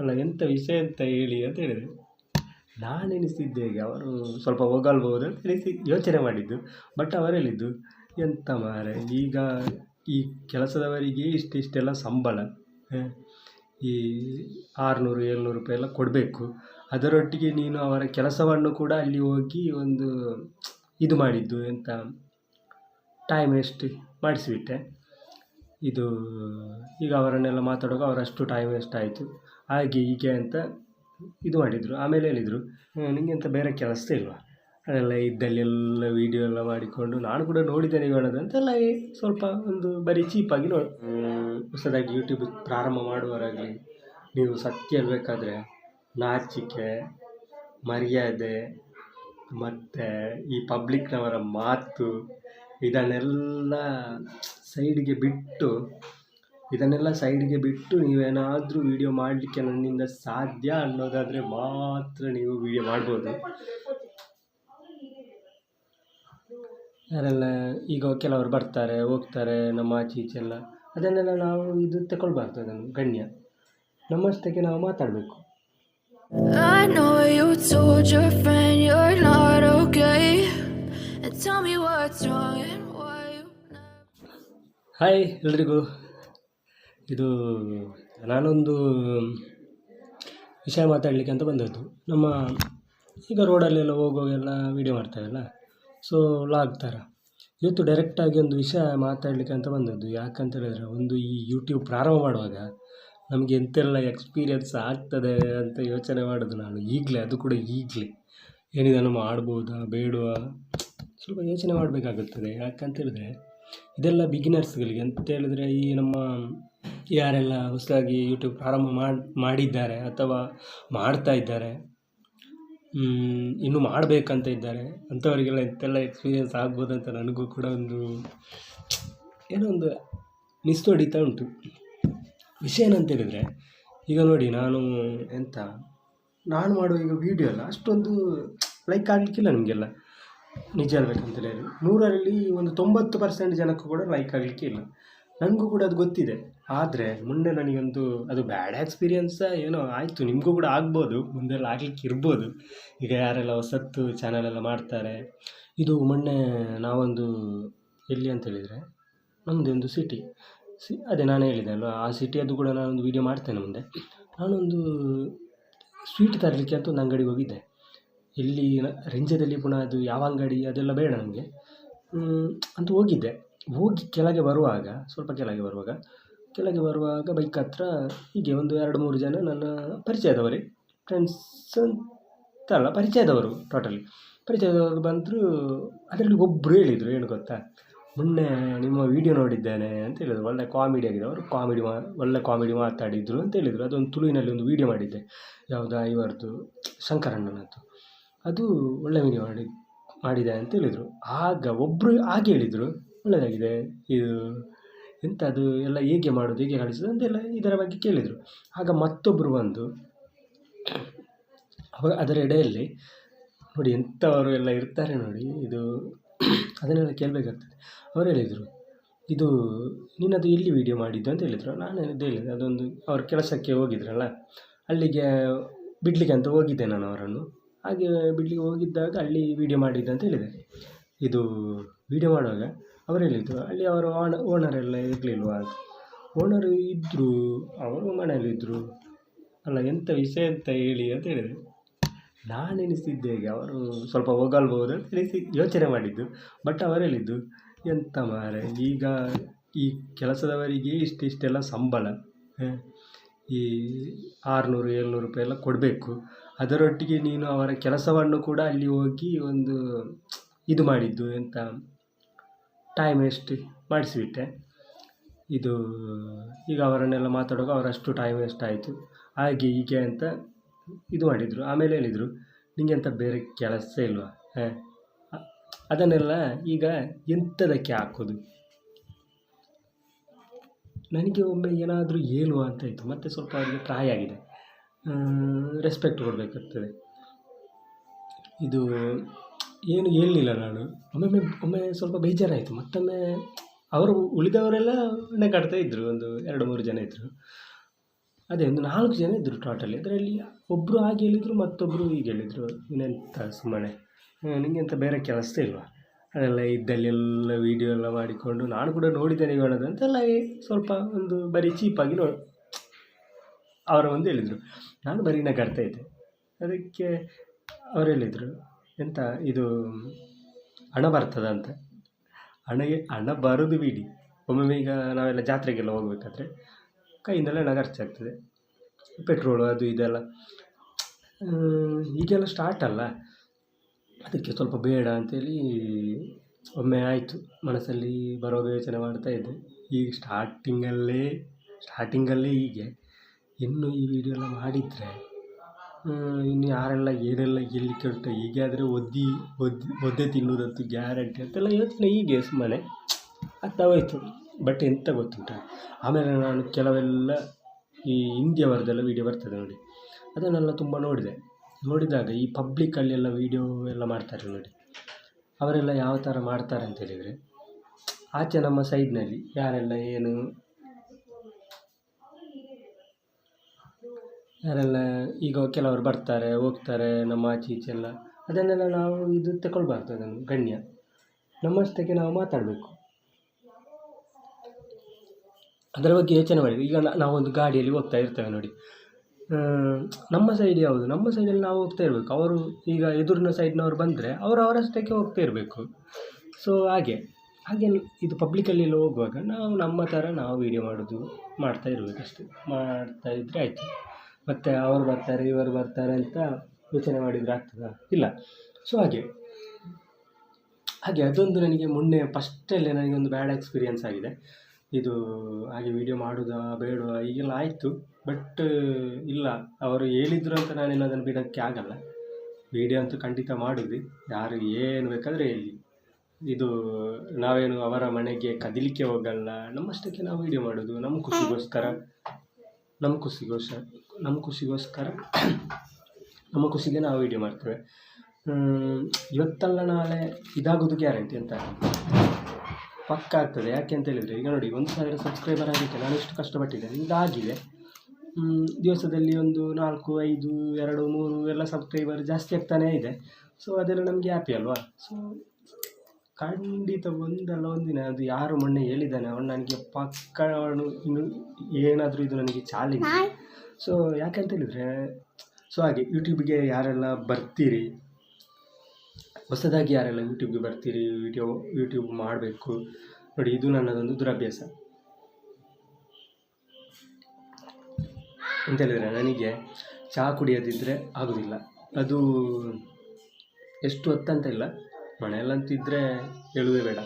ಅಲ್ಲ ಎಂಥ ವಿಷಯ ಅಂತ ಹೇಳಿ ಅಂತ ಹೇಳಿದೆ. ನಾನು ಎಣಿಸಿದ್ದೆ ಹೇಗೆ ಅವರು ಸ್ವಲ್ಪ ಹೋಗಲ್ಬೋದು ಅಂತ ಎನಿಸಿ ಯೋಚನೆ ಮಾಡಿದ್ದು ಬಟ್ ಅವರು ಹೇಳಿದ್ದು, ಎಂತ ಮಾರೆ, ಈಗ ಈ ಕೆಲಸದವರಿಗೆ ಇಷ್ಟಿಷ್ಟೆಲ್ಲ ಸಂಬಳ ಈ ಆರುನೂರು, ಏಳ್ನೂರು ರೂಪಾಯಿ ಎಲ್ಲ ಕೊಡಬೇಕು. ಅದರೊಟ್ಟಿಗೆ ನೀನು ಅವರ ಕೆಲಸವನ್ನು ಕೂಡ ಅಲ್ಲಿ ಹೋಗಿ ಒಂದು ಇದು ಮಾಡಿದ್ದು ಎಂತ ಟೈಮ್ ವೇಸ್ಟ್ ಮಾಡಿಸಿಬಿಟ್ಟೆ. ಇದು ಈಗ ಅವರನ್ನೆಲ್ಲ ಮಾತಾಡುವಾಗ ಅವರಷ್ಟು ಟೈಮ್ ವೇಸ್ಟ್ ಆಯಿತು. ಹಾಗೆ ಹೀಗೆ ಅಂತ ಇದು ಮಾಡಿದರು. ಆಮೇಲೆ ಹೇಳಿದರು ನಿಂಗೆ ಅಂತ ಬೇರೆ ಕೆಲಸ ಇಲ್ವಾ? ಅದೆಲ್ಲ ಇದ್ದಲ್ಲೆಲ್ಲ ವೀಡಿಯೋ ಎಲ್ಲ ಮಾಡಿಕೊಂಡು, ನಾನು ಕೂಡ ನೋಡಿದ್ದೇನೆ ಹೇಳೋದು ಅಂತೆಲ್ಲ ಸ್ವಲ್ಪ ಒಂದು ಬರೀ ಚೀಪಾಗಿ ನೋಡಿ. ಹೊಸದಾಗಿ ಯೂಟ್ಯೂಬ್ ಪ್ರಾರಂಭ ಮಾಡುವವರಾಗಲಿ, ನೀವು ಸತ್ಯ ಹೇಳಬೇಕಾದ್ರೆ ನಾಚಿಕೆ, ಮರ್ಯಾದೆ, ಮತ್ತು ಈ ಪಬ್ಲಿಕ್ನವರ ಮಾತು, ಇದನ್ನೆಲ್ಲ ಸೈಡಿಗೆ ಬಿಟ್ಟು ಇದನ್ನೆಲ್ಲ ಸೈಡಿಗೆ ಬಿಟ್ಟು ನೀವೇನಾದರೂ ವೀಡಿಯೋ ಮಾಡಲಿಕ್ಕೆ ನನ್ನಿಂದ ಸಾಧ್ಯ ಅನ್ನೋದಾದರೆ ಮಾತ್ರ ನೀವು ವೀಡಿಯೋ ಮಾಡ್ಬೋದು. ಯಾರೆಲ್ಲ ಈಗ ಕೆಲವರು ಬರ್ತಾರೆ ಹೋಗ್ತಾರೆ ನಮ್ಮ ಆಚೆ ಈಚೆಲ್ಲ ಅದನ್ನೆಲ್ಲ ನಾವು ಇದು ತಗೊಳ್ಬಾರ್ದು ಅದನ್ನು ಗಣ್ಯ. ನಮ್ಮಷ್ಟಕ್ಕೆ ನಾವು ಮಾತಾಡಬೇಕು. ಹಾಯ್ ಎಲ್ರಿಗೂ. ಇದು ನಾನೊಂದು ವಿಷಯ ಮಾತಾಡಲಿಕ್ಕೆ ಅಂತ ಬಂದದ್ದು. ನಮ್ಮ ಈಗ ರೋಡಲ್ಲೆಲ್ಲ ಹೋಗುವಾಗೆಲ್ಲ ವೀಡಿಯೋ ಮಾಡ್ತೇವಲ್ಲ ಸೊ ಲಾಗ್ ಥರ ಇವತ್ತು ಡೈರೆಕ್ಟಾಗಿ ಒಂದು ವಿಷಯ ಮಾತಾಡಲಿಕ್ಕೆ ಅಂತ ಬಂದದ್ದು. ಯಾಕಂತ ಹೇಳಿದ್ರೆ ಒಂದು ಈ ಯೂಟ್ಯೂಬ್ ಪ್ರಾರಂಭ ಮಾಡುವಾಗ ನಮಗೆ ಎಂತೆಲ್ಲ ಎಕ್ಸ್ಪೀರಿಯನ್ಸ್ ಆಗ್ತದೆ ಅಂತ ಯೋಚನೆ ಮಾಡೋದು ನಾನು. ಈಗಲೇ, ಅದು ಕೂಡ ಈಗಲೇ. ಏನಿದನ್ನು ಮಾಡ್ಬೋದಾ ಬೇಡವಾ? ಸ್ವಲ್ಪ ಯೋಚನೆ ಮಾಡಬೇಕಾಗುತ್ತದೆ. ಯಾಕಂತ ಹೇಳಿದ್ರೆ ಇದೆಲ್ಲ ಬಿಗಿನರ್ಸ್ಗಳಿಗೆ ಅಂತ ಹೇಳಿದ್ರೆ ಈ ನಮ್ಮ ಯಾರೆಲ್ಲ ಹೊಸದಾಗಿ ಯೂಟ್ಯೂಬ್ ಪ್ರಾರಂಭ ಮಾಡಿ, ಮಾಡಿದ್ದಾರೆ ಅಥವಾ ಮಾಡ್ತಾ ಇದ್ದಾರೆ ಇನ್ನೂ ಮಾಡಬೇಕಂತ ಇದ್ದಾರೆ, ಅಂಥವರಿಗೆಲ್ಲ ಎಂತೆಲ್ಲ ಎಕ್ಸ್ಪೀರಿಯೆನ್ಸ್ ಆಗ್ಬೋದು ಅಂತ ನನಗೂ ಕೂಡ ಒಂದು, ಏನೋ ಒಂದು ನಿಸ್ತೋಡಿತ ಉಂಟು. ವಿಷಯ ಏನಂತ ಹೇಳಿದರೆ, ಈಗ ನೋಡಿ ನಾನು ಎಂಥ ನಾನು ಮಾಡುವ ಈಗ ವೀಡಿಯೋ ಎಲ್ಲ ಅಷ್ಟೊಂದು ಲೈಕ್ ಆಗಲಿಕ್ಕಿಲ್ಲ ನಿಮಗೆಲ್ಲ. ನಿಜ ಹೇಳ್ಬೇಕಂತ ಹೇಳಿ ನೂರರಲ್ಲಿ ಒಂದು ತೊಂಬತ್ತು ಪರ್ಸೆಂಟ್ ಜನಕ್ಕೂ ಕೂಡ ಲೈಕ್ ಆಗಲಿಕ್ಕೆ ಇಲ್ಲ ನನಗೂ ಕೂಡ ಅದು ಗೊತ್ತಿದೆ. ಆದರೆ ಮುಂದೆ ನನಗೊಂದು ಅದು ಬ್ಯಾಡ್ ಎಕ್ಸ್ಪೀರಿಯೆನ್ಸ ಏನೋ ಆಯಿತು, ನಿಮಗೂ ಕೂಡ ಆಗ್ಬೋದು, ಮುಂದೆಲ್ಲ ಆಗ್ಲಿಕ್ಕೆ ಇರ್ಬೋದು. ಈಗ ಯಾರೆಲ್ಲ ಹೊಸತ್ತು ಚಾನಲೆಲ್ಲ ಮಾಡ್ತಾರೆ, ಇದು ಮೊನ್ನೆ ನಾವೊಂದು ಎಲ್ಲಿ ಅಂತ ಹೇಳಿದರೆ ನಮ್ಮದೊಂದು ಸಿಟಿ ಸಿ, ಅದೇ ನಾನು ಹೇಳಿದೆ ಅಲ್ವಾ, ಆ ಸಿಟಿಯದ್ದು ಕೂಡ ನಾನೊಂದು ವೀಡಿಯೋ ಮಾಡ್ತೇನೆ ಮುಂದೆ. ನಾನೊಂದು ಸ್ವೀಟ್ ತರಲಿಕ್ಕೆ ಅಂತ ಒಂದು ಅಂಗಡಿಗೆ ಹೋಗಿದ್ದೆ. ಇಲ್ಲಿ ರೆಂಜದಲ್ಲಿ ಪುನಃ ಅದು ಯಾವ ಅಂಗಡಿ, ಅದೆಲ್ಲ ಬೇಡ ನನಗೆ ಅಂತ ಹೋಗಿದ್ದೆ. ಹೋಗಿ ಕೆಳಗೆ ಬರುವಾಗ, ಸ್ವಲ್ಪ ಕೆಳಗೆ ಬರುವಾಗ ಕೆಳಗೆ ಬರುವಾಗ ಬೈಕ್ ಹತ್ರ ಹೀಗೆ ಒಂದು ಎರಡು ಮೂರು ಜನ ನನ್ನ ಪರಿಚಯದವರೇ ಫ್ರೆಂಡ್ಸ್ ಅಂತಲ್ಲ ಪರಿಚಯದವರು ಟೋಟಲಿ ಪರಿಚಯದವರು ಬಂದರು, ಅದರಲ್ಲಿ ಒಬ್ಬರು ಹೇಳಿದರು, ಏನು ಗೊತ್ತಾ, ಮೊನ್ನೆ ನಿಮ್ಮ ವೀಡಿಯೋ ನೋಡಿದ್ದೇನೆ ಅಂತ ಹೇಳಿದರು. ಒಳ್ಳೆ ಕಾಮಿಡಿ ಆಗಿದೆ ಅವರು ಕಾಮಿಡಿ ಮಾ, ಒಳ್ಳೆ ಕಾಮಿಡಿ ಮಾತಾಡಿದರು ಅಂತ ಹೇಳಿದರು. ಅದೊಂದು ತುಳುವಿನಲ್ಲಿ ಒಂದು ವೀಡಿಯೋ ಮಾಡಿದ್ದೆ. ಯಾವುದಾ, ಇವರದ್ದು, ಶಂಕರಣ್ಣನದ್ದು. ಅದು ಒಳ್ಳೆ ವೀಡಿಯೋ ಮಾಡಿ, ಮಾಡಿದೆ ಅಂತ ಹೇಳಿದರು. ಆಗ ಒಬ್ಬರು ಹಾಗೆ ಹೇಳಿದರು. ಒಳ್ಳೆಯದಾಗಿದೆ ಇದು ಎಂತ ಅದು ಎಲ್ಲ ಹೇಗೆ ಮಾಡೋದು, ಹೇಗೆ ಕಳಿಸೋದು ಅಂತೆಲ್ಲ ಇದರ ಬಗ್ಗೆ ಕೇಳಿದರು. ಆಗ ಮತ್ತೊಬ್ಬರು ಬಂದು ಅವರು ಅದರ ಎಡೆಯಲ್ಲಿ ನೋಡಿ ಎಂಥವರು ಎಲ್ಲ ಇರ್ತಾರೆ ನೋಡಿ, ಇದು ಅದನ್ನೆಲ್ಲ ಕೇಳಬೇಕಾಗ್ತದೆ. ಅವರು ಹೇಳಿದರು, ಇದು ನೀನದು ಎಲ್ಲಿ ವೀಡಿಯೋ ಮಾಡಿದ್ದು? ಅಂತ ಹೇಳಿದರು. ನಾನು ಇದು ಹೇಳಿದೆ ಅದೊಂದು ಅವ್ರ ಕೆಲಸಕ್ಕೆ ಹೋಗಿದ್ರಲ್ಲ, ಅಲ್ಲಿಗೆ ಬಿಡಲಿಕ್ಕೆ ಅಂತ ಹೋಗಿದ್ದೆ ನಾನು ಅವರನ್ನು. ಹಾಗೆ ಬಿಡ್ಲಿಕ್ಕೆ ಹೋಗಿದ್ದಾಗ ಅಲ್ಲಿ ವೀಡಿಯೋ ಮಾಡಿದ್ದು ಅಂತ ಹೇಳಿದೆ ಇದು ವೀಡಿಯೋ ಮಾಡುವಾಗ ಅವರು ಅಲ್ಲಿ ಅವರು ಓನ ಓನರ್ ಎಲ್ಲ ಇರಲಿಲ್ವಾ ಅಂತ. ಓನರ್ ಇದ್ದರು ಅವರು ಮನೆಯಲ್ಲಿದ್ದರು ಅಲ್ಲ ಎಂಥ ವಿಷಯ ಅಂತ ಹೇಳಿ ಅಂತ ಹೇಳಿದೆ ನಾನು ಎಣಿಸಿದ್ದೆ ಹೇಗೆ? ಅವರು ಸ್ವಲ್ಪ ಹೋಗಲ್ಬೋದು ಅಂತ ಎಣಿಸಿ, ಯೋಚನೆ ಮಾಡಿದ್ದು. ಬಟ್ ಅವರು ಹೇಳಿದ್ದು, ಎಂತ ಮಾರೆ, ಈಗ ಈ ಕೆಲಸದವರಿಗೆ ಇಷ್ಟಿಷ್ಟೆಲ್ಲ ಸಂಬಳ ಈ ಆರುನೂರು, ಏಳ್ನೂರು ರೂಪಾಯಿ ಎಲ್ಲ ಕೊಡಬೇಕು. ಅದರೊಟ್ಟಿಗೆ ನೀನು ಅವರ ಕೆಲಸವನ್ನು ಕೂಡ ಅಲ್ಲಿ ಹೋಗಿ ಒಂದು ಇದು ಮಾಡಿದ್ದು ಎಂತ ಟೈಮ್ ವೇಸ್ಟ್ ಮಾಡಿಸಿಬಿಟ್ಟೆ. ಇದು, ಈಗ ಅವರನ್ನೆಲ್ಲ ಮಾತಾಡುವಾಗ ಅವರಷ್ಟು ಟೈಮ್ ವೇಸ್ಟ್ ಆಯಿತು. ಹಾಗೆ ಹೀಗೆ ಅಂತ ಇದು ಮಾಡಿದರು. ಆಮೇಲೆ ಹೇಳಿದರು, ನಿಂಗೆ ಅಂತ ಬೇರೆ ಕೆಲಸ ಇಲ್ವಾ? ಹಾಂ? ಅದನ್ನೆಲ್ಲ ಈಗ ಎಂಥದಕ್ಕೆ ಹಾಕೋದು? ನನಗೆ ಒಮ್ಮೆ ಏನಾದರೂ ಹೇಳುವ ಅಂತ ಇತ್ತು. ಮತ್ತು ಸ್ವಲ್ಪ ಅವರಿಗೆ ಟ್ರೈ ಆಗಿದೆ. ರೆಸ್ಪೆಕ್ಟ್ ಕೊಡಬೇಕಾಗ್ತದೆ. ಇದು ಏನು ಹೇಳಲಿಲ್ಲ ನಾನು. ಒಮ್ಮೊಮ್ಮೆ ಒಮ್ಮೆ ಸ್ವಲ್ಪ ಬೇಜಾರಾಯಿತು. ಮತ್ತೊಮ್ಮೆ ಅವರು ಉಳಿದವರೆಲ್ಲ ನೆಗಾಡ್ತಾ ಇದ್ದರು ಒಂದು ಎರಡು, ಮೂರು ಜನ ಇದ್ದರು ಅದೇ, ಒಂದು ನಾಲ್ಕು ಜನ ಇದ್ದರು ಟೋಟಲಿ ಅದರಲ್ಲಿ ಒಬ್ಬರು ಹಾಗೆ ಹೇಳಿದರು ಮತ್ತೊಬ್ಬರು ಹೀಗೆ ಹೇಳಿದರು. ಇನ್ನೆಂಥ ಸುಮ್ಮನೆ. ನಿಂಗೆಂತ ಬೇರೆ ಕೆಲಸ ಇಲ್ವಾ? ಅದೆಲ್ಲ ಇದ್ದಲ್ಲೆಲ್ಲ ವೀಡಿಯೋ ಎಲ್ಲ ಮಾಡಿಕೊಂಡು ನಾನು ಕೂಡ ನೋಡಿದ್ದೇನೆ ಹೇಳೋದು ಅಂತೆಲ್ಲ ಸ್ವಲ್ಪ ಒಂದು ಬರೀ ಚೀಪಾಗಿ ನೋ, ಅವರ ಒಂದು ಹೇಳಿದರು. ನಾನು ಬರೀ ನಗಾಡ್ತಾ ಇದ್ದೆ. ಅದಕ್ಕೆ ಅವರು ಹೇಳಿದರು ಎಂತ ಇದು ಹಣ ಬರ್ತದ ಅಂತ ಹಣಗೆ ಹಣ ಬರೋದು ಬಿಡಿ. ಒಮ್ಮೊಮ್ಮೆ ಈಗ ನಾವೆಲ್ಲ ಜಾತ್ರೆಗೆಲ್ಲ ಹೋಗ್ಬೇಕಾದ್ರೆ ಕೈಯಿಂದಲೇ ಹಣ ಖರ್ಚಾಗ್ತದೆ. ಪೆಟ್ರೋಲು ಅದು ಇದೆಲ್ಲ. ಈಗೆಲ್ಲ ಸ್ಟಾರ್ಟ್ ಅಲ್ಲ. ಅದಕ್ಕೆ ಸ್ವಲ್ಪ ಬೇಡ ಅಂತೇಳಿ ಒಮ್ಮೆ ಆಯಿತು. ಮನಸ್ಸಲ್ಲಿ ಬರೋ ಯೋಚನೆ ಮಾಡ್ತಾ ಇದ್ದೆ. ಈಗ ಸ್ಟಾರ್ಟಿಂಗಲ್ಲೇ ಸ್ಟಾರ್ಟಿಂಗಲ್ಲೇ ಹೀಗೆ. ಇನ್ನು ಈ ವಿಡಿಯೋ ಎಲ್ಲ ಮಾಡಿದರೆ ಇನ್ನು ಯಾರೆಲ್ಲ ಏನೆಲ್ಲ ಎಲ್ಲಿ ಕೆಟ್ಟ ಹೀಗೆ ಆದರೆ ಒದ್ದಿ, ಒದ್ದು, ಒದ್ದೆ ತಿನ್ನೋದಂತೂ ಗ್ಯಾರಂಟಿ ಅಂತೆಲ್ಲ ಯೋಚನೆ ಹೀಗೆ ಸುಮ್ಮನೆ ಆಗ್ತಾ ಬಟ್ ಎಂತ ಗೊತ್ತುಂಟ? ಆಮೇಲೆ ನಾನು ಕೆಲವೆಲ್ಲ ಈ ಹಿಂದಿಯವರದೆಲ್ಲ ವೀಡಿಯೋ ಬರ್ತದೆ ನೋಡಿ. ಅದನ್ನೆಲ್ಲ ತುಂಬ ನೋಡಿದೆ. ನೋಡಿದಾಗ ಈ ಪಬ್ಲಿಕ್ಕಲ್ಲಿ ಎಲ್ಲ ವೀಡಿಯೋ ಎಲ್ಲ ಮಾಡ್ತಾರೆ ನೋಡಿ. ಅವರೆಲ್ಲ ಯಾವ ಥರ ಮಾಡ್ತಾರೆ ಅಂತ ಹೇಳಿದರೆ, ಆಚೆ ನಮ್ಮ ಸೈಡ್ನಲ್ಲಿ ಯಾರೆಲ್ಲ ಏನು ಯಾರೆಲ್ಲ ಈಗ ಕೆಲವರು ಬರ್ತಾರೆ, ಹೋಗ್ತಾರೆ ನಮ್ಮ ಆಚೆ ಈಚೆಲ್ಲ ಅದನ್ನೆಲ್ಲ ನಾವು ಇದು ತಗೊಳ್ಬಾರ್ದು ಅದನ್ನು, ಗಣ್ಯ. ನಮ್ಮಷ್ಟಕ್ಕೆ ನಾವು ಮಾತಾಡಬೇಕು. ಅದರ ಬಗ್ಗೆ ಯೋಚನೆ ಮಾಡಿ. ಈಗ ನಾವು ನಾವೊಂದು ಗಾಡಿಯಲ್ಲಿ ಹೋಗ್ತಾ ಇರ್ತೇವೆ ನೋಡಿ. ನಮ್ಮ ಸೈಡ್ ಯಾವುದು? ನಮ್ಮ ಸೈಡಲ್ಲಿ ನಾವು ಹೋಗ್ತಾ ಇರಬೇಕು. ಅವರು ಈಗ ಎದುರಿನ ಸೈಡ್ನವ್ರು ಬಂದರೆ ಅವರು ಅವರಷ್ಟಕ್ಕೆ ಹೋಗ್ತಾ ಇರಬೇಕು. ಸೊ ಹಾಗೆ. ಹಾಗೆ ಇದು ಪಬ್ಲಿಕಲ್ಲಿ ಹೋಗುವಾಗ ನಾವು ನಮ್ಮ ಥರ ನಾವು ವೀಡಿಯೋ ಮಾಡೋದು, ಮಾಡ್ತಾ ಇರಬೇಕಷ್ಟೇ. ಮಾಡ್ತಾ ಇದ್ದರೆ ಆಯಿತು. ಮತ್ತು ಅವರು ಬರ್ತಾರೆ, ಇವರು ಬರ್ತಾರೆ ಅಂತ ಯೋಚನೆ ಮಾಡಿದರೆ ಆಗ್ತದಾ? ಇಲ್ಲ. ಸೊ ಹಾಗೆ. ಹಾಗೆ ಅದೊಂದು ನನಗೆ ಮೊನ್ನೆ ಫಸ್ಟಲ್ಲೇ ಒಂದು ಬ್ಯಾಡ್ ಎಕ್ಸ್ಪೀರಿಯನ್ಸ್ ಆಗಿದೆ. ಇದು ಹಾಗೆ ವೀಡಿಯೋ ಮಾಡೋದಾ, ಬೇಡವಾ ಈಗೆಲ್ಲ ಆಯಿತು. ಬಟ್ ಇಲ್ಲ. ಅವರು ಹೇಳಿದ್ರು ಅಂತ ನಾನೇನು ಅದನ್ನು ಬಿಡೋಕ್ಕೆ ಆಗಲ್ಲ. ವೀಡಿಯೋ ಅಂತೂ ಖಂಡಿತ ಮಾಡಿದ್ವಿ ಯಾರು ಏನು ಬೇಕಾದರೆ ಹೇಳಿ. ಇದು ನಾವೇನು ಅವರ ಮನೆಗೆ ಕದಿಲಿಕ್ಕೆ ಹೋಗಲ್ಲ. ನಮ್ಮಷ್ಟಕ್ಕೆ ನಾವು ವೀಡಿಯೋ ಮಾಡೋದು. ನಮ್ಮ ಖುಷಿಗೋಸ್ಕರ. ನಮ್ಮ ಖುಷಿಗೋಸ್ಕರ. ನಮ್ಮ ಖುಷಿಗೋಸ್ಕರ, ನಮ್ಮ ಖುಷಿಗೆ ನಾವು ವೀಡಿಯೋ ಮಾಡ್ತೇವೆ. ಇವತ್ತಲ್ಲ ನಾಳೆ ಇದಾಗೋದು ಗ್ಯಾರಂಟಿ ಅಂತ. ಪಕ್ಕ ಆಗ್ತದೆ. ಯಾಕೆ ಅಂತ ಹೇಳಿದರೆ, ಈಗ ನೋಡಿ, ಒಂದು ಸಾವಿರ ಸಬ್ಸ್ಕ್ರೈಬರ್ ಆಗಲಿಕ್ಕೆ ನಾನು ಎಷ್ಟು ಕಷ್ಟಪಟ್ಟಿದ್ದೇನೆ. ಇದಾಗಿದೆ ದಿವಸದಲ್ಲಿ ಒಂದು ನಾಲ್ಕು, ಐದು, ಎರಡು, ಮೂರು ಎಲ್ಲ ಸಬ್ಸ್ಕ್ರೈಬರ್ ಜಾಸ್ತಿ ಆಗ್ತಾನೇ ಇದೆ. ಸೊ ಅದೆಲ್ಲ ನಮಗೆ ಹ್ಯಾಪಿ ಅಲ್ವಾ? ಸೊ ಖಂಡಿತ ಒಂದಲ್ಲ ಒಂದಿನ ಅದು ಯಾರು ಮೊನ್ನೆ ಹೇಳಿದ್ದಾನೆ ಅವನು ನನಗೆ ಪಕ್ಕ ಅವನು ಇನ್ನು ಏನಾದರೂ ಇದು ನನಗೆ ಚಾಲೆಂಜ್ ಸೊ ಯಾಕೆ ಅಂತೇಳಿದರೆ ಸೊ ಹಾಗೆ ಯೂಟ್ಯೂಬ್ಗೆ ಯಾರೆಲ್ಲ ಬರ್ತೀರಿ, ಹೊಸದಾಗಿ ಯಾರೆಲ್ಲ ಯೂಟ್ಯೂಬ್ಗೆ ಬರ್ತೀರಿ ವಿಡಿಯೋ ಯೂಟ್ಯೂಬ್ ಮಾಡಬೇಕು, ನೋಡಿ ಇದು ನನ್ನದೊಂದು ದುರಭ್ಯಾಸ. ಅಂತೇಳಿದರೆ ನನಗೆ ಚಹಾ ಕುಡಿಯೋದಿದ್ದರೆ ಆಗೋದಿಲ್ಲ. ಅದು ಎಷ್ಟು ಹೊತ್ತಂತ ಇಲ್ಲ ಮನೆಯಲ್ಲಂತಿದ್ದರೆ ಹೇಳುವುದೇ ಬೇಡ.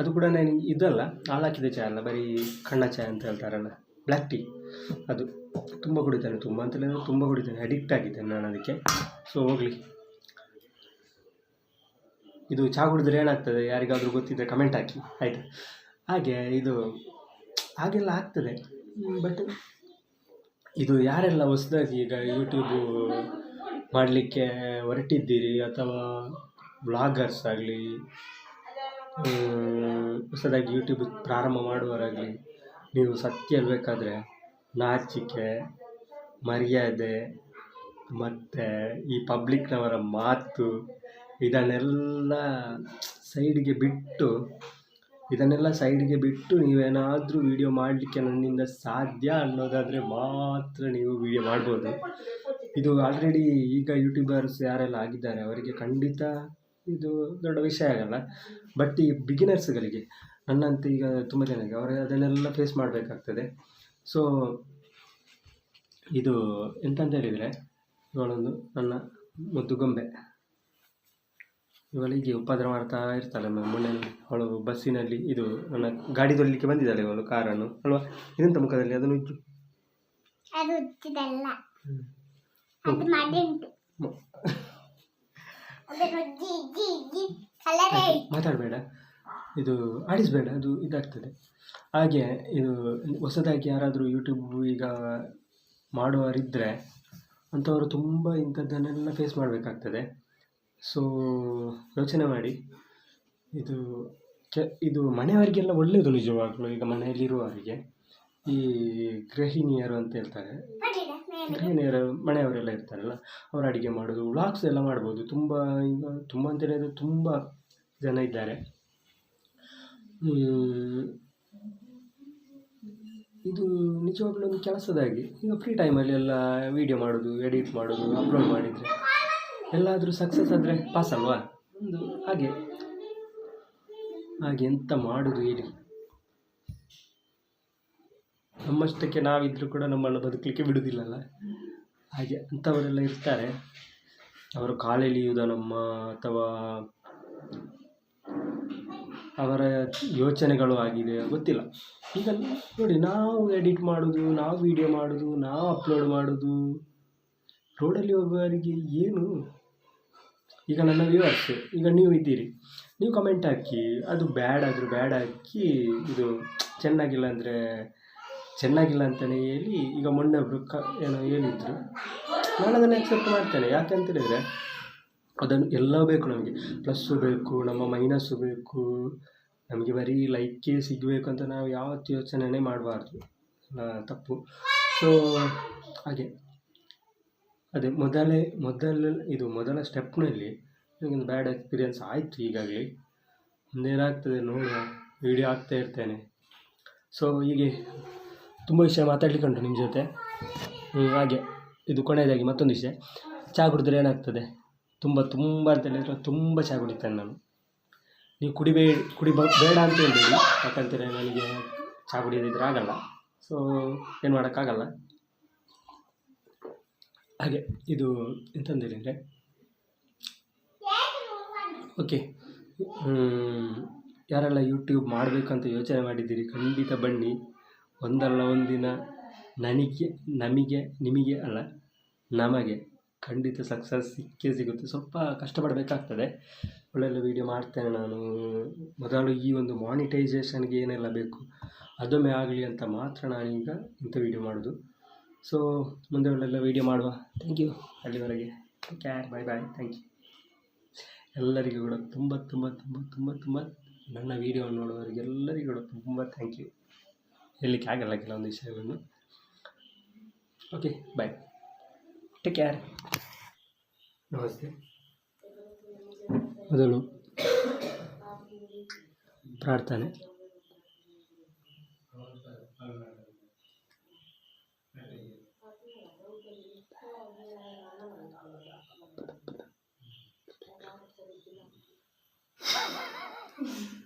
ಅದು ಕೂಡ ನನಗೆ ಇದಲ್ಲ, ಹಾಳಾಕಿದೆ ಚಹಾ ಅಲ್ಲ, ಬರೀ ಕಣ್ಣ ಚಹಾ ಅಂತ ಹೇಳ್ತಾರಲ್ಲ ಬ್ಲ್ಯಾಕ್ ಟೀ ಅದು ತುಂಬ ಕುಡಿತಾನೆ, ತುಂಬ ಅಂತಲೇ ತುಂಬ ಕುಡಿತಾನೆ ಅಡಿಕ್ಟ್ ಆಗಿದ್ದೇನೆ ನಾನು ಅದಕ್ಕೆ. ಸೊ ಹೋಗಲಿ. ಇದು ಚಹಾ ಕುಡಿದ್ರೆ ಏನಾಗ್ತದೆ? ಯಾರಿಗಾದರೂ ಗೊತ್ತಿದ್ದರೆ ಕಮೆಂಟ್ ಹಾಕಿ, ಆಯಿತಾ? ಹಾಗೆ ಇದು, ಹಾಗೆಲ್ಲ ಆಗ್ತದೆ. ಬಟ್ ಇದು ಯಾರೆಲ್ಲ ಹೊಸದಾಗಿ ಈಗ ಯೂಟ್ಯೂಬು ಮಾಡಲಿಕ್ಕೆ ಹೊರಟಿದ್ದೀರಿ ಅಥವಾ ಬ್ಲಾಗರ್ಸ್ ಆಗಲಿ ಹೊಸದಾಗಿ ಯೂಟ್ಯೂಬ್ ಪ್ರಾರಂಭ ಮಾಡುವವರಾಗಲಿ, ನೀವು ಸತ್ಯ ಹೇಳಬೇಕಾದ್ರೆ ನಾಚಿಕೆ, ಮರ್ಯಾದೆ ಮತ್ತು ಈ ಪಬ್ಲಿಕ್ನವರ ಮಾತು, ಇದನ್ನೆಲ್ಲ ಸೈಡಿಗೆ ಬಿಟ್ಟು, ಇದನ್ನೆಲ್ಲ ಸೈಡಿಗೆ ಬಿಟ್ಟು ನೀವೇನಾದರೂ ವೀಡಿಯೋ ಮಾಡಲಿಕ್ಕೆ ನನ್ನಿಂದ ಸಾಧ್ಯ ಅನ್ನೋದಾದರೆ ಮಾತ್ರ ನೀವು ವೀಡಿಯೋ ಮಾಡ್ಬೋದು. ಇದು ಆಲ್ರೆಡಿ ಈಗ ಯೂಟ್ಯೂಬರ್ಸ್ ಯಾರೆಲ್ಲ ಆಗಿದ್ದಾರೆ ಅವರಿಗೆ ಖಂಡಿತ ಇದು ದೊಡ್ಡ ವಿಷಯ ಆಗಲ್ಲ. ಬಟ್ ಈ ಬಿಗಿನರ್ಸ್ಗಳಿಗೆ ನನ್ನಂತೆ ಈಗ ತುಂಬ ಜನಕ್ಕೆ ಅವರು ಅದನ್ನೆಲ್ಲ ಫೇಸ್ ಮಾಡಬೇಕಾಗ್ತದೆ. ಸೊ ಇದು ಎಂತಂತ ಹೇಳಿದರೆ ಇವಳೊಂದು ನನ್ನ ಮುದ್ದು ಗೊಂಬೆ. ಇವಳಿಗೆ ಉಪದ್ರ ಮಾಡ್ತಾ ಇರ್ತಾಳೆ ಮೊನ್ನೆ ಅವಳು ಬಸ್ಸಿನಲ್ಲಿ ಇದು ನನ್ನ ಗಾಡಿ ತೊಳಿಲಿಕ್ಕೆ ಬಂದಿದ್ದಾಳೆ ಇವಳು ಕಾರನ್ನು. ಅಲ್ವಾ? ಇದೆಂತ ಮುಖದಲ್ಲಿ? ಅದನ್ನು ಉಜ್ಜು ಮಾತಾಡಬೇಡ. ಇದು ಆಡಿಸಬೇಡ ಅದು ಇದಾಗ್ತದೆ. ಹಾಗೆ ಇದು ಹೊಸದಾಗಿ ಯಾರಾದರೂ ಯೂಟ್ಯೂಬ್ ಈಗ ಮಾಡುವವರಿದ್ದರೆ ಅಂಥವರು ತುಂಬ ಇಂಥದ್ದನ್ನೆಲ್ಲ ಫೇಸ್ ಮಾಡಬೇಕಾಗ್ತದೆ. ಸೊ ಯೋಚನೆ ಮಾಡಿ. ಇದು ಕೆ ಇದು ಮನೆಯವರಿಗೆಲ್ಲ ಒಳ್ಳೆಯದು ನಿಜವಾಗ್ಲೂ ಈಗ ಮನೆಯಲ್ಲಿರುವವರಿಗೆ. ಈ ಗೃಹಿಣಿಯರು ಅಂತ ಹೇಳ್ತಾರೆ. ಗೃಹಿಣಿಯರು ಮನೆಯವರೆಲ್ಲ ಇರ್ತಾರಲ್ಲ ಅವರು ಅಡುಗೆ ಮಾಡೋದು ವ್ಲಾಗ್ಸ್ ಎಲ್ಲ ಮಾಡ್ಬೋದು. ತುಂಬ ಈಗ ತುಂಬ ಅಂತ ಹೇಳಿದ್ರೆ ತುಂಬ ಜನ ಇದ್ದಾರೆ. ಇದು ನಿಜವಾಗ್ಲೂ ಒಂದು ಕೆಲಸದಾಗಿ ಈಗ ಫ್ರೀ ಟೈಮಲ್ಲಿ ಎಲ್ಲ ವೀಡಿಯೋ ಮಾಡೋದು ಎಡಿಟ್ ಮಾಡೋದು ಅಪ್ಲೋಡ್ ಮಾಡಿದರೆ ಎಲ್ಲಾದರೂ ಸಕ್ಸಸ್ ಆದರೆ ಪಾಸ್ ಅಲ್ವಾ? ಒಂದು ಹಾಗೆ. ಹಾಗೆ ಎಂತ ಮಾಡೋದು ಹೇಳಿ. ನಮ್ಮಷ್ಟಕ್ಕೆ ನಾವಿದ್ದರೂ ಕೂಡ ನಮ್ಮನ್ನು ಬದುಕಲಿಕ್ಕೆ ಬಿಡುವುದಿಲ್ಲಲ್ಲ ಹಾಗೆ ಅಂಥವರೆಲ್ಲ ಇರ್ತಾರೆ. ಅವರು ಕಾಲೆಳೆಯುವುದ ನಮ್ಮ ಅಥವಾ ಅವರ ಯೋಚನೆಗಳು ಆಗಿದೆ ಗೊತ್ತಿಲ್ಲ. ಈಗ ನೋಡಿ, ನಾವು ಎಡಿಟ್ ಮಾಡೋದು, ನಾವು ವಿಡಿಯೋ ಮಾಡೋದು, ನಾವು ಅಪ್ಲೋಡ್ ಮಾಡೋದು ರೋಡಲ್ಲಿ ಹೋಗುವವರಿಗೆ ಏನು? ಈಗ ನನ್ನ ವ್ಯೂವರ್ಸ್ ಈಗ ನೀವು ಇದ್ದೀರಿ. ನೀವು ಕಮೆಂಟ್ ಹಾಕಿ, ಅದು ಬ್ಯಾಡ್ ಆದರೂ ಬ್ಯಾಡ್ ಹಾಕಿ, ಇದು ಚೆನ್ನಾಗಿಲ್ಲ ಅಂದರೆ ಚೆನ್ನಾಗಿಲ್ಲ ಅಂತಲೇ ಹೇಳಿ ಈಗ ಮೊನ್ನೆ ಒಬ್ಬರು ಕ ಏನೋ ಹೇಳಿದ್ರು. ನಾನು ಅದನ್ನು ಎಕ್ಸೆಪ್ಟ್ ಮಾಡ್ತೇನೆ. ಯಾಕೆ ಹೇಳಿದರೆ ಅದನ್ನು ಎಲ್ಲ ಬೇಕು ನಮಗೆ. ಪ್ಲಸ್ಸು ಬೇಕು, ನಮ್ಮ ಮೈನಸ್ಸು ಬೇಕು, ನಮಗೆ ಬರೀ ಸಿಗಬೇಕು ಅಂತ ನಾವು ಯಾವತ್ತು ಯೋಚನೆ ಮಾಡಬಾರ್ದು. ತಪ್ಪು. ಸೊ ಹಾಗೆ. ಅದೇ, ಮೊದಲೇ, ಮೊದಲ, ಇದು ಮೊದಲ ಸ್ಟೆಪ್ನಲ್ಲಿ ನನಗೊಂದು ಬ್ಯಾಡ್ ಎಕ್ಸ್ಪೀರಿಯನ್ಸ್ ಆಯಿತು ಈಗಾಗಲೇ. ಮುಂದೇನಾಗ್ತದೆ ನೋಡುವ. ವೀಡಿಯೋ ಆಗ್ತಾ ಇರ್ತೇನೆ. ಸೊ ಹೀಗೆ ತುಂಬ ವಿಷಯ ಮಾತಾಡ್ಲಿಕ್ಕೆ ಉಂಟು ನಿಮ್ಮ ಜೊತೆ ಹಾಗೆ. ಇದು ಕೊನೆಯದಾಗಿ ಮತ್ತೊಂದು ವಿಷಯ. ಚಹಾ ಕುಡಿದ್ರೆ ಏನಾಗ್ತದೆ? ತುಂಬ ತುಂಬ ಅಂತ ಹೇಳಿದ್ರೆ ತುಂಬ ಚಹಾ ಕುಡಿತೇನೆ ನಾನು. ನೀವು ಕುಡಿಬೇಡಿ ಕುಡಿ ಬೇಡ ಅಂತ ಹೇಳ್ಬೇಡಿ. ಯಾಕಂತೇಳಿ ನನಗೆ ಚಹಾ ಕುಡಿಯೋದಿದ್ರೆ ಆಗಲ್ಲ. ಸೊ ಏನು ಮಾಡೋಕ್ಕಾಗಲ್ಲ. ಹಾಗೆ, ಇದು ಎಂತಂದೇಳಿದ್ರೆ ಹೇಳಿದರೆ? ಓಕೆ ಯಾರೆಲ್ಲ ಯೂಟ್ಯೂಬ್ ಮಾಡಬೇಕಂತ ಯೋಚನೆ ಮಾಡಿದ್ದೀರಿ, ಖಂಡಿತ ಬನ್ನಿ. ಒಂದಲ್ಲ ಒಂದಿನ ನನಗೆ, ನಮಗೆ, ನಿಮಗೆ ಅಲ್ಲ, ನಮಗೆ. ಖಂಡಿತ ಸಕ್ಸಸ್ ಸಿಕ್ಕೇ ಸಿಗುತ್ತೆ. ಸ್ವಲ್ಪ ಕಷ್ಟಪಡಬೇಕಾಗ್ತದೆ. ಒಳ್ಳೊಳ್ಳೆ ವೀಡಿಯೋ ಮಾಡ್ತೇನೆ ನಾನು. ಮೊದಲು ಈ ಒಂದು ಮಾನಿಟೈಸೇಷನ್ಗೆ ಏನೆಲ್ಲ ಬೇಕು, ಅದೊಮ್ಮೆ ಆಗಲಿ ಅಂತ ಮಾತ್ರ ನಾನೀಗ ಇಂಥ ವೀಡಿಯೋ ಮಾಡೋದು. ಸೊ ಮುಂದೆ ಒಳ್ಳೆಲ್ಲ ವೀಡಿಯೋ ಮಾಡುವ. ಥ್ಯಾಂಕ್ ಯು ಅಲ್ಲಿವರೆಗೆ care bye bye thank you ಎಲ್ಲರಿಗೂ ಕೂಡ ತುಂಬ ತುಂಬ ತುಂಬ ತುಂಬ ತುಂಬ ನನ್ನ ವೀಡಿಯೋ ನೋಡುವವರಿಗೆಲ್ಲರಿಗೂ ಕೂಡ ತುಂಬ ಥ್ಯಾಂಕ್ ಯು ಹೇಳಲಿಕ್ಕೆ ಆಗಲ್ಲ ಕೆಲವೊಂದು ವಿಷಯಗಳನ್ನು. ಓಕೆ ಬಾಯ್ टेक केयर नमस्ते। मदलो प्रार्थने